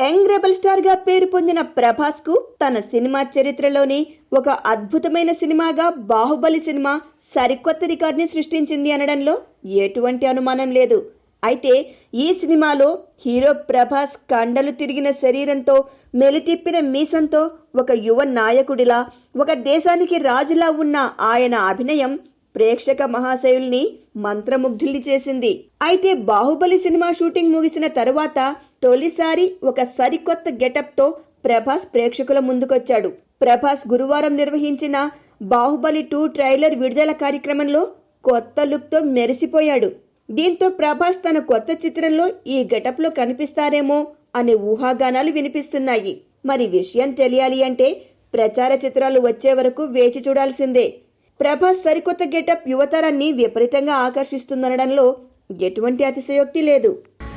Young rebel స్టార్గా పేరు పొందిన ప్రభాస్కు తన సినిమా చరిత్రలోని ఒక అద్భుతమైన సినిమాగా బాహుబలి సినిమా సరికొత్త రికార్డుని సృష్టించింది అనడంలో ఎటువంటి అనుమానం లేదు. అయితే ఈ సినిమాలో హీరో ప్రభాస్ కండలు తిరిగిన శరీరంతో మెలితిప్పిన మీసంతో ఒక యువ నాయకుడిలా ఒక దేశానికి రాజులా ఉన్న ఆయన అభినయం ప్రేక్షక మహాశయుల్ని మంత్రముగ్ధుల్ని చేసింది. అయితే బాహుబలి సినిమా షూటింగ్ ముగిసిన తరువాత తొలిసారి ఒక సరికొత్త గెటప్తో ప్రభాస్ ప్రేక్షకుల ముందుకొచ్చాడు. ప్రభాస్ గురువారం నిర్వహించిన బాహుబలి టూ ట్రైలర్ విడుదల కార్యక్రమంలో కొత్త లుక్తో మెరిసిపోయాడు. దీంతో ప్రభాస్ తన కొత్త చిత్రంలో ఈ గెటప్లో కనిపిస్తారేమో అనే ఊహాగానాలు వినిపిస్తున్నాయి. మరి విషయం తెలియాలి అంటే ప్రచార చిత్రాలు వచ్చే వరకు వేచి చూడాల్సిందే. ప్రభాస్ సరికొత్త గెటప్ యువతరాన్ని విపరీతంగా ఆకర్షిస్తుందనడంలో ఎటువంటి అతిశయోక్తి లేదు.